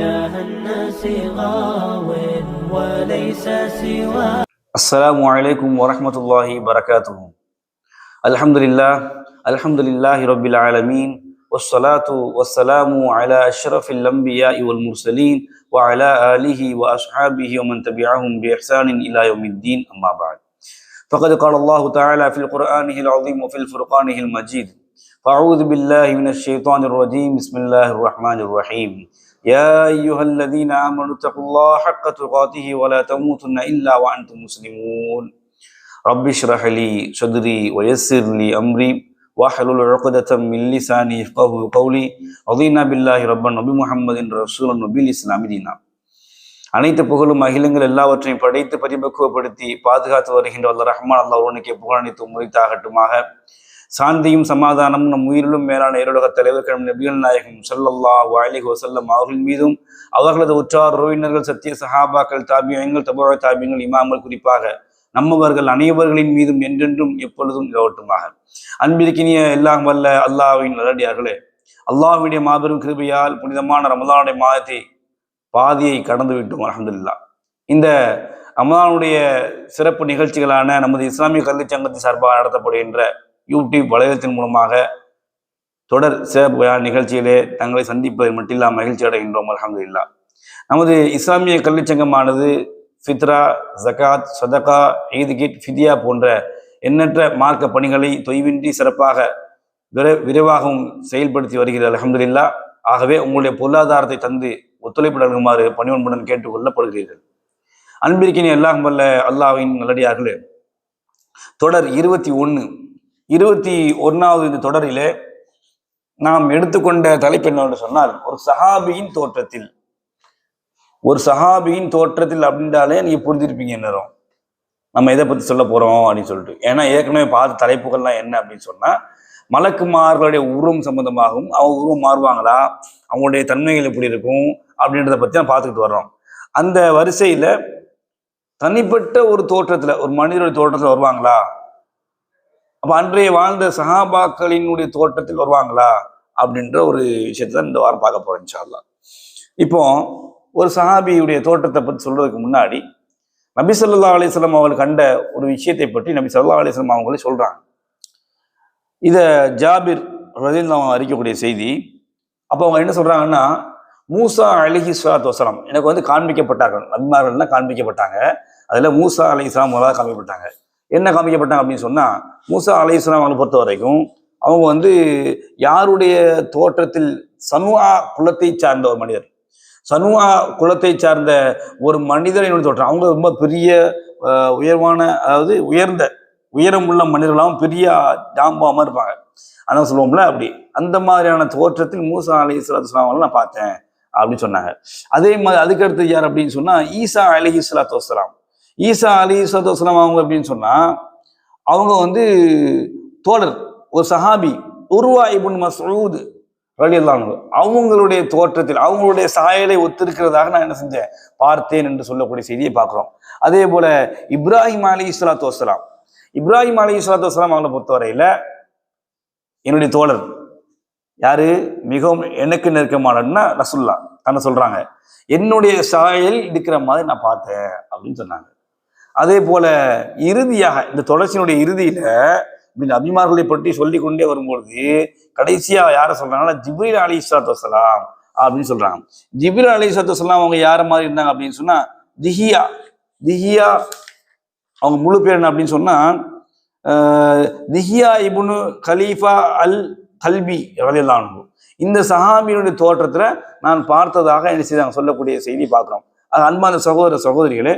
إله الناس غاو وليس السلام عليكم ورحمة الله وبركاته. الحمد لله الحمد لله رب العالمين والصلاة والسلام على أشرف الأنبياء والمرسلين وعلى آله وأصحابه ومن تبعهم بإحسان إلى يوم الدين أما بعد. فقد قال الله تعالى في القرآن العظيم وفي الفرقان المجيد فأعوذ بالله من الشيطان الرجيم بسم الله الرحمن الرحيم. يا أيها الذين آمنوا اتقوا الله حق تقاته ولا تموتن إلا وأنتم مسلمون رب اشرح لي صدري ويسر لي أمري واحلل عقدة من لساني يفقهوا قولي رضينا بالله ربا وبمحمد رسولا وبالإسلام دينا அனைத்து புகழும் அகிலங்கள் எல்லாவற்றையும் படைத்து பரிபக்குவப்படுத்தி பாதுகாத்து வருகின்ற அல்ல ரஹ்மான் அல்லா ஒருவனுக்கே புகழனைத்து முறைத்தாகட்டுமாக சாந்தியும் சமாதானமும் நம் உயிரிலும் மேலான இருலக தலைவர் கிழமை நபிகள் நாயகம் சல்லல்லா அலைஹி வஸல்லம் அவர்கள் மீதும் அவர்களது உற்றார் உறவினர்கள் சத்திய சஹாபாக்கள் தாபியங்கள் தபோழ தாபியங்கள் இமாம்கள் குறிப்பாக நம்மவர்கள் அனைவர்களின் மீதும் என்றென்றும் எப்பொழுதும் நிலவட்டுமாக. அன்பிற்கினிய எல்லாம் வல்ல அல்லாஹ்வின் நல்லடியார்களே அல்லாஹ்வுடைய மாபெரும் கிருபையால் புனிதமான ரமதானுடைய மாதத்தை பாதியை கடந்து விட்டோம் அலமதுல்லா இந்த ரமதானுடைய சிறப்பு நிகழ்ச்சிகளான நமது இஸ்லாமிய கல்வி சங்கத்தின் சார்பாக நடத்தப்படுகின்ற யூடியூப் வலைதளத்தின் மூலமாக தொடர் சிறப்பு நிகழ்ச்சியிலே தங்களை சந்திப்பதில் மட்டில்லா மகிழ்ச்சி அடைகின்றோம் அல்ஹம்துலில்லாஹ் நமது இஸ்லாமிய கல்விச்சங்கமானது ஃபித்ரா ஜகாத் சதகா ஈதுகிட் ஃபிதியா போன்ற எண்ணற்ற மார்க்க பணிகளை தொய்வின்றி சிறப்பாக விர விரைவாகவும் செயல்படுத்தி வருகிறது அல்ஹம்துலில்லாஹ் ஆகவே உங்களுடைய பொருளாதாரத்தை தந்து ஒத்துழைப்பு நல்குமாறு பணிவன்புடன் கேட்டுக்கொள்ளப்படுகிறீர்கள் அன்பிற்கினி எல்லாம் வல்ல அல்லாஹ்வின் நல்லடியார்களே தொடர் இருபத்தி ஒன்று இருபத்தி ஒன்றாவது இந்த தொடரிலே நாம் எடுத்துக்கொண்ட தலைப்பு என்னவென்று சொன்னால் ஒரு சஹாபியின் தோற்றத்தில். ஒரு சஹாபியின் தோற்றத்தில் அப்படின்றாலே நீங்க புரிஞ்சிருப்பீங்க நேரம் நம்ம எதை பத்தி சொல்ல போறோம் அப்படின்னு சொல்லிட்டு. ஏன்னா ஏற்கனவே பார்த்த தலைப்புகள்லாம் என்ன அப்படின்னு சொன்னா மலக்குமார்களுடைய உருவம் சம்பந்தமாகவும் அவங்க உருவம் மாறுவாங்களா? அவங்களுடைய தன்மைகள் எப்படி இருக்கும்? அப்படின்றத பத்தி தான் பார்த்துக்கிட்டு வர்றோம். அந்த வரிசையில தனிப்பட்ட ஒரு தோற்றத்துல ஒரு மனிதனுடைய தோற்றத்துல வருவாங்களா? அப்போ அன்றைய வாழ்ந்த சஹாபாக்களினுடைய தோற்றத்தில் வருவாங்களா? அப்படின்ற ஒரு விஷயத்தை தான் இந்த வாரம் பார்க்க போறோம் இன்ஷா இப்போ ஒரு சஹாபியுடைய தோற்றத்தை பற்றி சொல்றதுக்கு முன்னாடி நபி ஸல்லல்லாஹு அலைஹி அவர்கள் கண்ட ஒரு விஷயத்தை பற்றி நபி ஸல்லல்லாஹு அலிஸ்லாம் அவங்களே சொல்கிறாங்க இதை ஜாபிர் ரலியல்லாஹு அறிக்கக்கூடிய செய்தி அப்போ அவங்க என்ன சொல்கிறாங்கன்னா மூசா அலிஹி ஸலாத்து வசலம் எனக்கு வந்து காண்பிக்கப்பட்டார்கள். நபிமார்கள்லாம் காண்பிக்கப்பட்டாங்க. அதில் மூசா அலி இஸ்லாம் முதலாக காண்பிக்கப்பட்டாங்க. என்ன காமிக்கப்பட்டாங்க அப்படின்னு சொன்னால் மூசா அலையஸ்லாம் அவங்களை பொறுத்த வரைக்கும் அவங்க வந்து யாருடைய தோற்றத்தில் சனுவா குலத்தை சார்ந்த ஒரு மனிதர். சனுவா குலத்தை சார்ந்த ஒரு மனிதரினுடைய தோற்றம். அவங்க ரொம்ப பெரிய உயர்வான அதாவது உயர்ந்த உயரம் உள்ள மனிதர்களாகவும் பெரிய ஜாம்பாம இருப்பாங்க. அதான் சொல்லுவோம்ல அப்படி. அந்த மாதிரியான தோற்றத்தில் மூசா அலி இஸ்லாத்து நான் பார்த்தேன் அப்படின்னு சொன்னாங்க. அதே மாதிரி அதுக்கடுத்து யார் அப்படின்னு சொன்னால் ஈசா அலி இஸ்லாத்து வஸ்லாம் ஈசா அலி இஸ்லாத்து வஸ்லாம் அவங்க அப்படின்னு சொன்னால் அவங்க வந்து தோழர் ஒரு சஹாபி உருவா இபுன் மசூத் ரலியல்லாஹு அவங்களுடைய தோற்றத்தில் அவங்களுடைய சாயலை ஒத்திருக்கிறதாக நான் என்ன செஞ்சேன் பார்த்தேன் என்று சொல்லக்கூடிய செய்தியை பார்க்குறோம். அதே போல இப்ராஹிம் அலி இஸ்லாத்து வஸ்லாம் இப்ராஹிம் அலி இஸ்லாத்து வஸ்லாம் அவங்களை பொறுத்தவரையில் என்னுடைய தோழர் யாரு? மிகவும் எனக்கு நெருக்கமானன்னா ரசுல்லா தானே சொல்றாங்க. என்னுடைய சாயல் இருக்கிற மாதிரி நான் பார்த்தேன் அப்படின்னு சொன்னாங்க. அதே போல இறுதியாக இந்த தொடர்ச்சியினுடைய இறுதியில இப்படி அபிமார்களை பற்றி சொல்லி கொண்டே வரும்பொழுது கடைசியா யார சொல்றாங்கன்னா ஜிப்ரீல் அலி இஸ்லாத்து வசலாம் அப்படின்னு சொல்றாங்க. ஜிப்ரீல் அலி இஸ்லாத்து வசலாம் அவங்க யார மாதிரி இருந்தாங்க அப்படின்னு சொன்னா திஹியா. திஹியா அவங்க முழு பேர் என்ன அப்படின்னு சொன்னா திஹியா இபுனு கலீஃபா அல் கல்வி ரலியல்லாஹு இந்த சஹாபியினுடைய தோற்றத்துல நான் பார்த்ததாக என்ன செய்தாங்க சொல்லக்கூடிய செய்தி பார்க்குறோம். அது அன்பான சகோதர சகோதரிகளே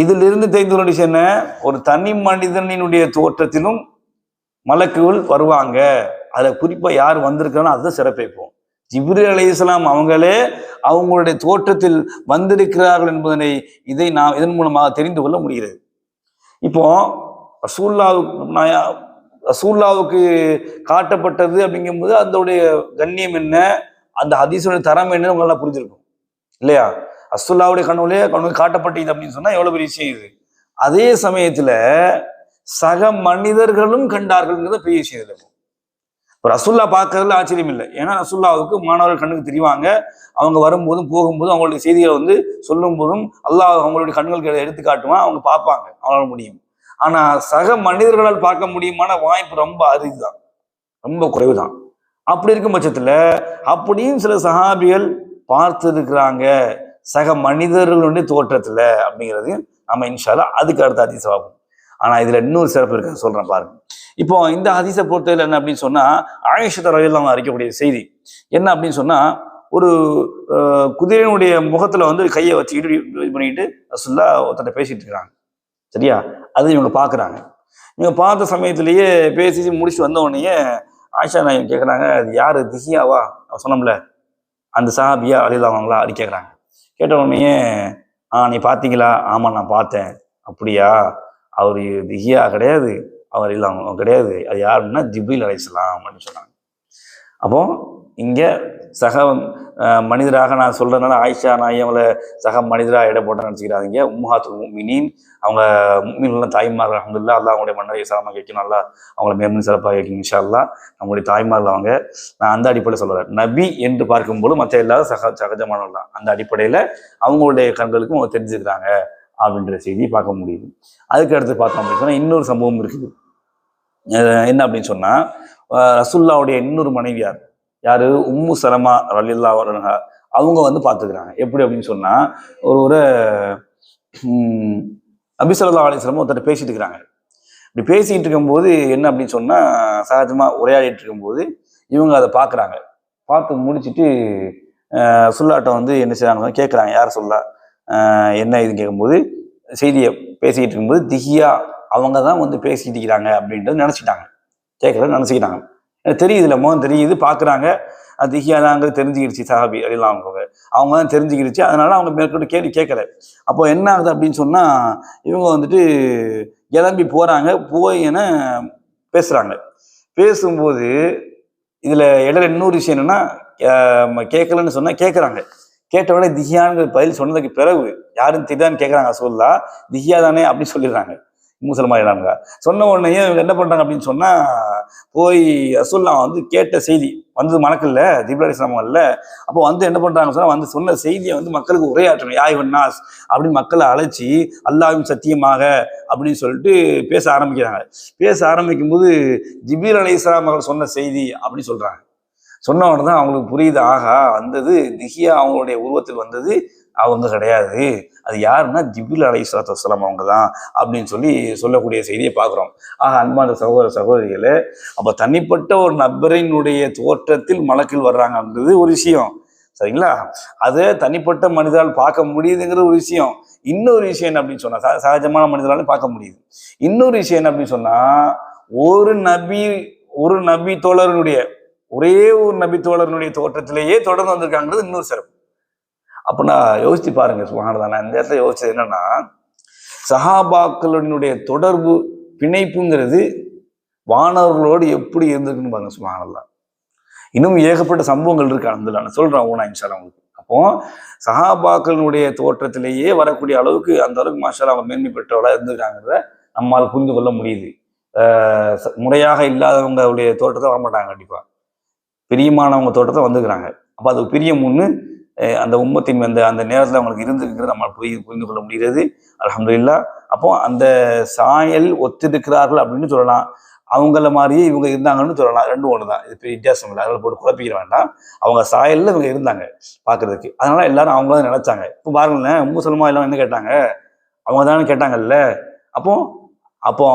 இதிலிருந்து தெரிந்து கொள்ள விஷயம் என்ன? ஒரு தனி மனிதனினுடைய தோற்றத்திலும் மலக்குகள் வருவாங்க. அதில் குறிப்பாக யார் வந்திருக்கானோ அதுதான் சிறப்பிப்போம். ஜிப்ரி அலி இஸ்லாம் அவங்களே அவங்களுடைய தோற்றத்தில் வந்திருக்கிறார்கள் என்பதனை இதை நாம் இதன் மூலமாக தெரிந்து கொள்ள முடிகிறது. இப்போ ரசூல்லாவுக்கு நான் ரசூல்லாவுக்கு காட்டப்பட்டது அப்படிங்கும்போது அதோடைய கண்ணியம் என்ன? அந்த ஹதீஸோட தரம் என்னன்னு உங்களால் புரிஞ்சிருக்கும். இல்லையா? அசுல்லாவுடைய கனவுலே கண்ணு காட்டப்பட்டது அப்படின்னு சொன்னா எவ்வளவு பெரிய விஷயம் இது? அதே சமயத்துல சக மனிதர்களும் கண்டார்கள்ங்கிறத பெரிய விஷயம் இதுல இப்போ ரசுல்லா பார்க்கறதுல ஆச்சரியம் இல்லை. ஏன்னா ரசுல்லாவுக்கு மாணவர்கள் கண்ணுக்கு தெரிவாங்க. அவங்க வரும்போதும் போகும்போதும் அவங்களுடைய செய்திகளை வந்து சொல்லும் போதும் அல்லாஹ் அவங்களுடைய கண்களுக்கு எடுத்து காட்டுவான். அவங்க பார்ப்பாங்க. அவங்களால முடியும். ஆனா சக மனிதர்களால் பார்க்க முடியுமான வாய்ப்பு ரொம்ப அரிதுதான். ரொம்ப குறைவுதான். அப்படி இருக்கும் பட்சத்துல அப்படியும் சில சஹாபிகள் பார்த்திருக்கிறாங்க. சக மனிதர்களுடைய தோற்றத்துல அப்படிங்கிறது நம்ம இன்ஷால்லா அதுக்கு அடுத்த அதிசம் ஆகும் ஆனா இதுல இன்னொரு சிறப்பு இருக்க சொல்றேன் பாருங்க. இப்போ இந்த அதிச பொறுத்தவரையில் என்ன அப்படின்னு சொன்னா ஆயுஷத்த ரயிலாம் அறிக்கக்கூடிய செய்தி. என்ன அப்படின்னு சொன்னா ஒரு குதிரையினுடைய முகத்துல வந்து கையை வச்சுக்கிட்டு இது பண்ணிட்டு ரசுல்லா ஒருத்தட்ட பேசிட்டு இருக்கிறாங்க. சரியா? அது இவங்க பார்க்குறாங்க இவங்க பார்த்த சமயத்திலேயே பேசி முடிச்சு வந்த உடனேயே ஆயிஷா நாயகம் கேட்குறாங்க அது யாரு? திஹியாவா? அவ சொன்னோம்ல. அந்த சஹாபியா அழிலாவாங்களா அப்படி கேட்குறாங்க கேட்ட உடனேயே ஆ நீ பார்த்தீங்களா? ஆமாம் நான் பார்த்தேன். அப்படியா? அவர் திஹியா கிடையாது. அவர் இல்லாம கிடையாது. அது யாருன்னா ஜிப்ரீல் அலைஹிஸ்ஸலாம் அப்படின்னு சொன்னாங்க. அப்போ இங்கே சக மனிதராக நான் சொல்கிறதுனால ஆயிஷா நான் அவங்கள சக மனிதராக இட போட்டேன்னு நினச்சிக்கிறாங்க உம்மாத்து மீனின் அவங்க மீன்லாம் தாய்மார்கள் அஹமதுல்லா அல்லா அவங்களுடைய மன்னரை சாலமாக வைக்கணும் நல்லா அவங்கள மேம்பு சிறப்பாக வைக்கணும் இன்ஷா அல்லா நம்மளுடைய தாய்மார்கள் அவங்க. நான் அந்த அடிப்படையில் சொல்கிறேன் நபி என்று பார்க்கும்போது மற்ற எல்லாரும் சக சகஜமானவர்கள் தான். அந்த அடிப்படையில் அவங்களுடைய கண்களுக்கும் அவங்க தெரிஞ்சுக்கிறாங்க அப்படின்ற செய்தி பார்க்க முடியுது. அதுக்கு அடுத்து பார்த்தோம் அப்படின்னு சொன்னால் இன்னொரு சம்பவம் இருக்குது. என்ன அப்படின்னு சொன்னால் ரசுல்லாவுடைய இன்னொரு மனைவியார் யாரு? உம்மு சலமா ரலில்லா அவங்க வந்து பார்த்துக்கிறாங்க. எப்படி அப்படின்னு சொன்னால் ஒரு ஒரு அபிசல்லா அலிஸ்லமும் ஒருத்தர் பேசிட்டு இருக்கிறாங்க. இப்படி பேசிகிட்டு இருக்கும்போது என்ன அப்படின்னு சொன்னால் சகஜமாக உரையாடிட்டு இருக்கும்போது இவங்க அதை பார்க்குறாங்க. பார்த்து முடிச்சிட்டு சுல்லாட்டம் வந்து என்ன செய்கிறாங்க கேட்குறாங்க யார் சொல்லா? என்ன இதுன்னு கேட்கும்போது செய்தியை பேசிக்கிட்டு இருக்கும்போது திகியா அவங்க தான் வந்து பேசிக்கிட்டு இருக்கிறாங்க அப்படின்றது நினச்சிட்டாங்க. கேட்குறது நினச்சிக்கிட்டாங்க. தெரியுதுல முகம் தெரியுது பார்க்குறாங்க. அது திஹியா தெரிஞ்சுக்கிடுச்சு சஹாபி அப்படிலாம் அவங்க அவங்க. தான் தெரிஞ்சுக்கிடுச்சு அதனால அவங்க மேற்கொண்டு கேள்வி கேட்கல. அப்போ என்ன ஆகுது அப்படின்னு சொன்னால் இவங்க வந்துட்டு கிளம்பி போகிறாங்க போய் என பேசுகிறாங்க பேசும்போது இதில் இடையில இன்னொரு விஷயம் என்னென்னா நம்ம கேட்கலன்னு சொன்னால் கேட்குறாங்க. கேட்ட உடனே பதில் சொன்னதுக்கு பிறகு யாரும் தெரியான்னு கேட்குறாங்க சொல்லா திஹியா தானே அப்படின்னு சொல்லிடுறாங்க. முசல்மாயிடாங்க சொன்ன உடனே இவங்க என்ன பண்ணுறாங்க அப்படின்னு சொன்னால் போய் ரசூல்லா வந்து கேட்ட செய்தி வந்தது மணக்கல்ல தீபாவளி சிரமங்கள்ல அப்போ வந்து என்ன பண்றாங்க சொன்னால் வந்து சொன்ன செய்தியை வந்து மக்களுக்கு உரையாற்றணும். யாய் வண்ணாஸ் அப்படின்னு மக்களை அழைச்சி அல்லாவின் சத்தியமாக அப்படின்னு சொல்லிட்டு பேச ஆரம்பிக்கிறாங்க. பேச ஆரம்பிக்கும் போது ஜிபீர் அலி இஸ்லாம் அவர் சொன்ன செய்தி அப்படின்னு சொல்றாங்க. சொன்ன உடனே தான் அவங்களுக்கு புரியுது. ஆகா வந்தது திஹியா அவங்களுடைய உருவத்தில் வந்தது அவங்க கிடையாது. அது யாருன்னா ஜிபில் அலை சலாத்து வசலாம் அவங்க தான் அப்படின்னு சொல்லி சொல்லக்கூடிய செய்தியை பார்க்குறோம். ஆக அன்பான சகோதர சகோதரிகளே அப்போ தனிப்பட்ட ஒரு நபரினுடைய தோற்றத்தில் மலக்கில் வர்றாங்கன்றது ஒரு விஷயம். சரிங்களா? அதை தனிப்பட்ட மனிதரால் பார்க்க முடியுதுங்கிற ஒரு விஷயம். இன்னொரு விஷயம் என்ன அப்படின்னு சொன்னா ச- சகஜமான மனிதராலும் பார்க்க முடியுது. இன்னொரு விஷயம் என்ன அப்படின்னு சொன்னா ஒரு நபி ஒரு நபி தோழருடைய ஒரே ஒரு நபி தோற்றத்திலேயே தொடர்ந்து வந்திருக்காங்கிறது இன்னொரு சிறப்பு. அப்போ நான் யோசித்து பாருங்க சுகானதா நான் இந்த இடத்துல யோசிச்சது என்னன்னா சஹாபாக்களினுடைய தொடர்பு பிணைப்புங்கிறது வானவர்களோடு எப்படி இருந்திருக்குன்னு பாருங்க சுகானதா இன்னும் ஏகப்பட்ட சம்பவங்கள் இருக்கு அந்த நான் சொல்றேன் ஊனா இன்ஷால்லா உங்களுக்கு. அப்போ சஹாபாக்களினுடைய தோற்றத்திலேயே வரக்கூடிய அளவுக்கு அந்த அளவுக்கு மாஷால அவங்க மேன்மை பெற்றவளா இருந்திருக்காங்கிறத நம்மால் புரிந்து கொள்ள முடியுது. முறையாக இல்லாதவங்களுடைய தோற்றத்தை வரமாட்டாங்க கண்டிப்பா. பிரியமானவங்க தோட்டத்தை வந்துக்கிறாங்க அப்போ அது பிரியம் ஒன்று அந்த உம்மத்தின் அந்த அந்த நேரத்தில் அவங்களுக்கு இருந்திருக்கிறது நம்ம புரிந்து புரிந்து கொள்ள முடிகிறது. அலமதுல்லா அப்போ அந்த சாயல் ஒத்திருக்கிறார்கள் அப்படின்னு சொல்லலாம். அவங்கள மாதிரியே இவங்க இருந்தாங்கன்னு சொல்லலாம். ரெண்டும் ஒன்று தான் இது பெரிய வித்தியாசம் இல்லை. அதில் போட்டு குழப்பிக்கிற வேண்டாம். அவங்க சாயல்ல இவங்க இருந்தாங்க பார்க்கறதுக்கு அதனால் எல்லாரும் அவங்க தான் நினச்சாங்க. இப்போ பாருங்களேன் உம்மு சொல்லுமா எல்லாம் என்ன கேட்டாங்க? அவங்க தானே கேட்டாங்கல்ல. அப்போது அப்போ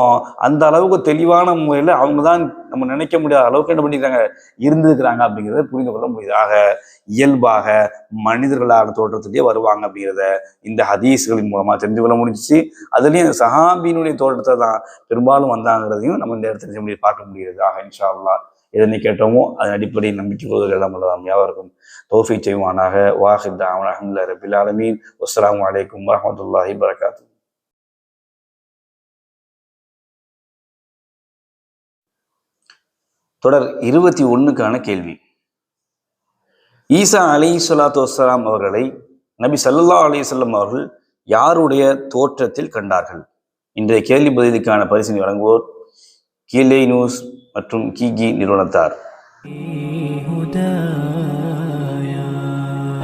அந்த அளவுக்கு தெளிவான முறையில் அவங்க தான் நம்ம நினைக்க முடியாத அளவுக்கு என்ன பண்ணிக்கிறாங்க? இருந்திருக்கிறாங்க அப்படிங்கிறத புரிந்து கொள்ள முடியுது. ஆக இயல்பாக மனிதர்களாக தோற்றத்திலேயே வருவாங்க அப்படிங்கிறத இந்த ஹதீஸ்களின் மூலமாக தெரிந்து கொள்ள முடிஞ்சிச்சு. அதுலேயும் இந்த சஹாபியினுடைய தோற்றத்தை தான் பெரும்பாலும் வந்தாங்கிறதையும் நம்ம இந்த இடத்துல தெரிஞ்ச முடியும் பார்க்க முடியுது ஆக இன்ஷா அல்லாஹ் எதனை கேட்டோமோ அதன் அடிப்படையில் நம்பிக்கை கொள்வதில் எல்லாம் உள்ளதாம் யாவருக்கும் தோஃபி செய்வானாக. வாஹித் அஹமதுல்லா ரபில் ஆலமீன். அஸ்லாம் வலைக்கம் வரமத்துல்லாஹி வரகாத்து தொடர் இருபத்தி ஒன்றுக்கான கேள்வி. ஈசா அலி சொல்லாத்து வலாம் அவர்களை நபி சல்லா அலைஹி வஸல்லம் அவர்கள் யாருடைய தோற்றத்தில் கண்டார்கள்? இன்றைய கேள்வி பதிலுக்கான பரிசீலனை வழங்குவோர் கீழே நியூஸ் மற்றும் கிகி நிறுவனத்தார்.